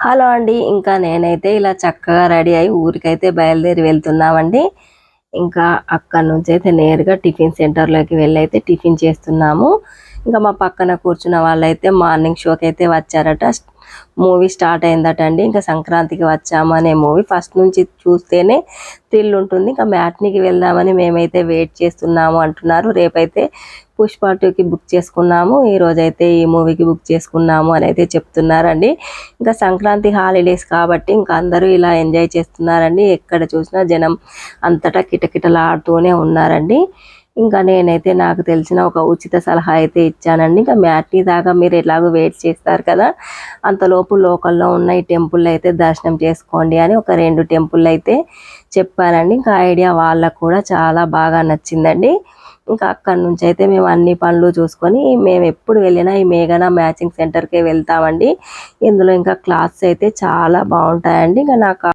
Hello అండి ఇంకా నేనైతే ఇలా చక్కగా రెడీ అయ్యి ఊరికైతే బయలుదేరి వెళ్తున్నామండి. ఇంకా అక్కడ నుంచి అయితే నేరుగా టిఫిన్ సెంటర్లోకి వెళ్ళి అయితే టిఫిన్ చేస్తున్నాము. ఇంకా మా పక్కన కూర్చున్న వాళ్ళైతే మార్నింగ్ షోకి అయితే వచ్చారట. మూవీ స్టార్ట్ అయిందట అండి. ఇంకా సంక్రాంతికి వచ్చాము అనే మూవీ. ఫస్ట్ నుంచి చూస్తేనే థ్రిల్ ఉంటుంది. ఇంకా మ్యాట్నీకి వెళ్దామని మేమైతే వెయిట్ చేస్తున్నాము అంటున్నారు. రేపైతే పుష్ప టూకి బుక్ చేసుకున్నాము. ఈ రోజైతే ఈ మూవీకి బుక్ చేసుకున్నాము అని అయితే చెప్తున్నారండి. ఇంకా సంక్రాంతి హాలిడేస్ కాబట్టి ఇంకా అందరూ ఇలా ఎంజాయ్ చేస్తున్నారండి. ఎక్కడ చూసినా జనం అంతటా కిటకిటలాడుతూనే ఉన్నారండి. ఇంకా నేనైతే నాకు తెలిసిన ఒక ఉచిత సలహా అయితే ఇచ్చానండి. ఇంకా మ్యాట్ని దాకా మీరు ఎలాగో వెయిట్ చేస్తారు కదా అంతలోపు లోకల్లో ఉన్న ఈ టెంపుల్ అయితే దర్శనం చేసుకోండి అని ఒక రెండు టెంపుల్ అయితే చెప్పానండి. ఇంకా ఐడియా వాళ్ళకు కూడా చాలా బాగా నచ్చిందండి. ఇంకా అక్కడి నుంచి అయితే మేము అన్ని పనులు చూసుకొని మేము ఎప్పుడు వెళ్ళినా ఈ మేఘన మ్యాచింగ్ సెంటర్కే వెళ్తామండి. ఇందులో ఇంకా క్లాత్స్ అయితే చాలా బాగుంటాయండి. ఇంకా నాకు